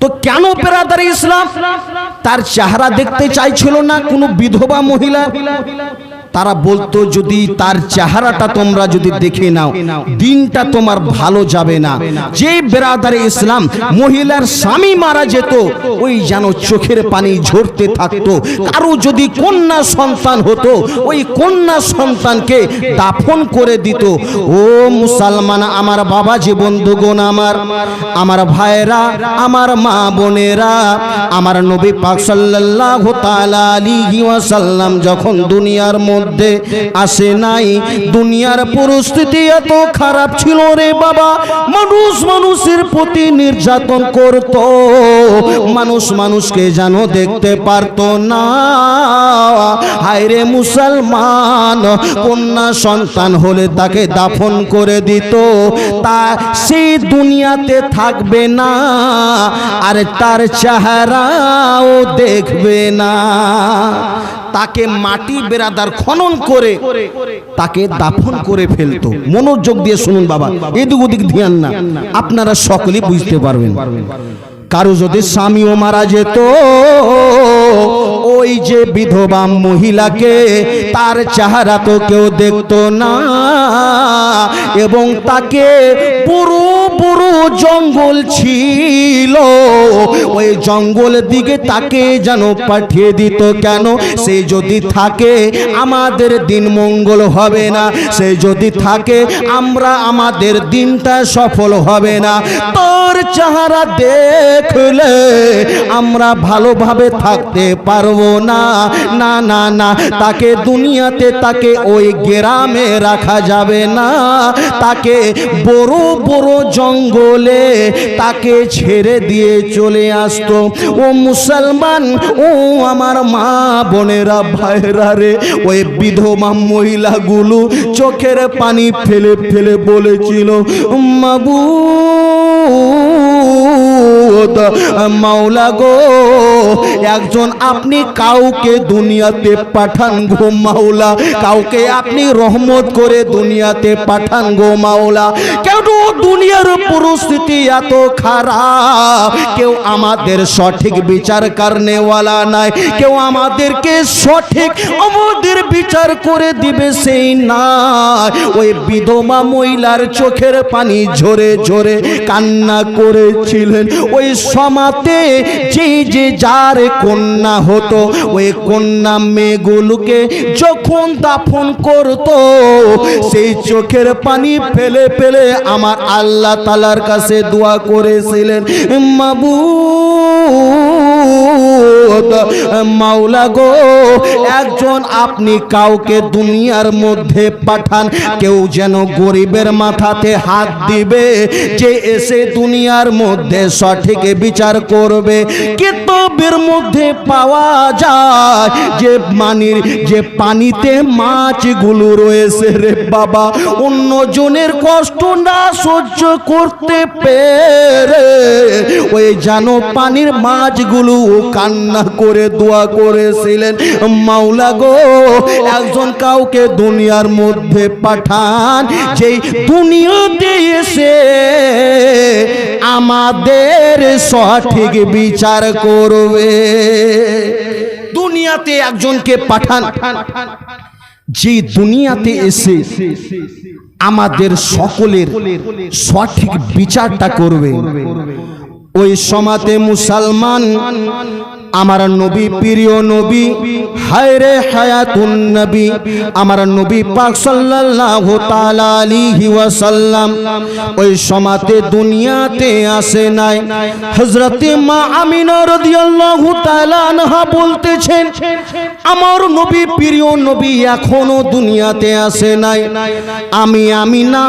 তো কেন পেরাদারি ইসলাম? তার চেহারা দেখতে চাইছিল না কোনো বিধবা মহিলা? তারা বলতো, যদি তার চেহারাটা তোমরা যদি দেখে নাও, দিনটা তোমার ভালো যাবে না। যে বেরাদারে ইসলাম মহিলার স্বামী মারা যেত, ওই যেন চোখের পানি ঝরতে থাকতো। কারও যদি কন্যা সন্তান হতো, ওই কন্যা সন্তানকে দাফন করে দিত। ও মুসলমান, আমার বাবা যে বন্ধুগণ আমার আমার ভাইরা আমার মা বোনেরা, আমার নবী পাক সাল্লাল্লাহু তাআলা আলাইহি ওয়াসাল্লাম যখন দুনিয়ার মধ্যে আসে নাই। দুনিয়ার পরিস্থিতি এত খারাপ ছিল রে বাবা। মানুষ মানুষের প্রতি নির্যাতন করত। মানুষ মানুষকে যেন দেখতে পারতো না। হায়রে মুসলমান, কন্যা সন্তান হলে তাকে দাফন করে দিত। তা সেই দুনিয়াতে থাকবে না, আর তার চেহারাও দেখবে না। তাকে মাটি বেরাদার খনন করে তাকে দাফন করে ফেলতো। মনোযোগ দিয়ে শুনুন বাবা, এদিক ওদিক ধ্যান না। আপনারা সকলেই বুঝতে পারবেন। কারও যদি স্বামীও মারা যেত ওই যে বিধবা মহিলাকে তার চেহারা তো কেউ দেখত না, এবং তাকে পুরো পুরো জঙ্গল ছিল। ওই জঙ্গল দিকে তাকে যেন পাঠিয়ে দিত কেন? সে যদি থাকে, আমাদের দিন মঙ্গল হবে না। সে যদি থাকে, আমরা আমাদের দিনটা সফল হবে না। তোর চেহারা দেখলে আমরা ভালোভাবে থাকতে পারব না না না না, তাকে দুনিয়াতে তাকে ওই গ্রামে রাখা যাবে না। তাকে বড় বড় জঙ্গলে তাকে ছেড়ে দিয়ে চলে আসতো। ও মুসলমান, ও আমার মা বোনেরা ভাইরা রে, ওই বিধবা মহিলাগুলো চোখের পানি ফেলে ফেলে বলেছিল মাবু মাওলা গো, একজন আপনি কাউকে দুনিয়াতে পাঠান গো মাওলা। কাউকে আপনি রহমত করে দুনিয়াতে পাঠান গো মাওলা। কেউ কেন দুনিয়ার পরিস্থিতি এত খারাপ। কেউ আমাদের সঠিক বিচার কারণেওয়ালা নাই। কেউ আমাদেরকে সঠিক আমাদের বিচার করে দিবে সেই না ওই বিধবা মহিলার চোখের পানি ঝরে ঝরে কান্না করেছিলেন। ওই সমাতে যে যে যার কন্যা হতো, ওই কন্যা মেয়েগুলোকে যখন দাফন করতো, সেই চোখের পানি ফেলে ফেলে আমার আল্লাহ তালার কাছে দোয়া করেছিলেন মাবু মাওলা গো, একজন আপনি কাউকে দুনিয়ার মধ্যে পাঠান, কেউ যেন গরিবের মাথাতে হাত দিবে যে এসে দুনিয়ার মধ্যে সঠিক বিচার করবে। কিতাবের মধ্যে পাওয়া যায় যে মানির, যে পানিতে মাছগুলো রয়েছে রে বাবা অন্য জনের কষ্ট না সহ্য করতে পেরে ওই জানো পানির মাছগুলো কান্না করে দোয়া করেছিলেন, মাওলা গো, একজন কাউকে দুনিয়ার মধ্যে পাঠান, যেই দুনিয়াতে এসে আমাদের সঠিক বিচার করবে। দুনিয়াতে একজনকে পাঠান যে দুনিয়াতে এসে আমাদের সকলের সঠিক বিচারটা করবে। ওই সমাতে মুসলমান আমার নবী প্রিয় নবী, হায়রে হায়াতুন নবী, আমার নবী পাক সাল্লাল্লাহু তাআলা আলাইহি ওয়াসাল্লাম, ওই সমাতে দুনিয়াতে আসে নাই। হযরতে মা আমিনা রাদিয়াল্লাহু তাআলা আনহা বলতেছেন, আমার নবী প্রিয় নবী এখনও দুনিয়াতে আসে নাই। আমি আমিনা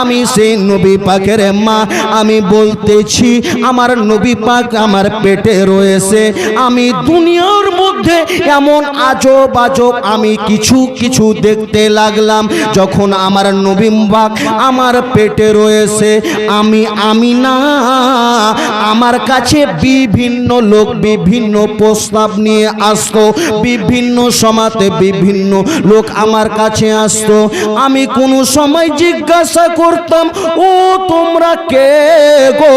আমি সেই নবী পাকের মা। আমি বলতেছি, আমার নবী পাক আমার পেটে রয়েছে। আমি দুনিয়ার মধ্যে এমন আজব আজব আমি কিছু কিছু দেখতে লাগলাম, যখন আমার নবী পাক আমার পেটে রয়েছে। আমি আমি না আমার কাছে বিভিন্ন লোক বিভিন্ন প্রস্তাব নিয়ে আসতো, বিভিন্ন সমাতে বিভিন্ন লোক আমার কাছে আসতো। আমি কোনো সময় জিজ্ঞাসা করি করতাম, ও, তোমরা কে গো?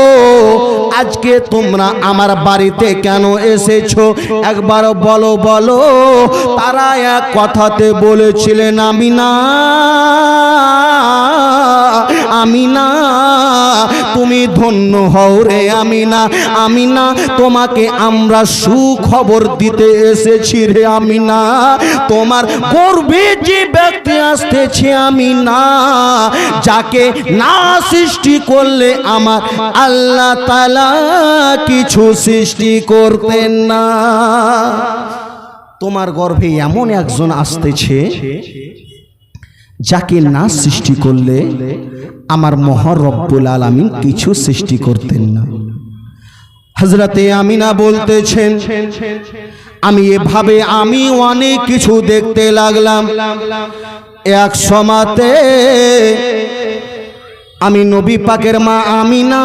আজকে তোমরা আমার বাড়িতে কেন এসেছ? একবার বলো বলো। তারা এক কথাতে বলেছিলেন আমি না আমি না তুমি ধন্য হও রে আমি না আমি না তোমাকে আমরা সুখবর দিতে এসেছি রে আমি না তোমার গর্বে যে ব্যক্তি আসতেছে আমি না যাকে না সৃষ্টি করলে আমার আল্লাহ তালা কিছু সৃষ্টি করতেন না। তোমার গর্ভে এমন একজন আসতেছে যাকে না সৃষ্টি করলে আমার মহর রব্বুল আলামিন কিছু সৃষ্টি করতেন না। হজরতে আমিনা বলতেছেন, আমি এভাবে আমি অনেক কিছু দেখতে লাগলাম। এক সমাতে আমি নবী পাকের মা আমিনা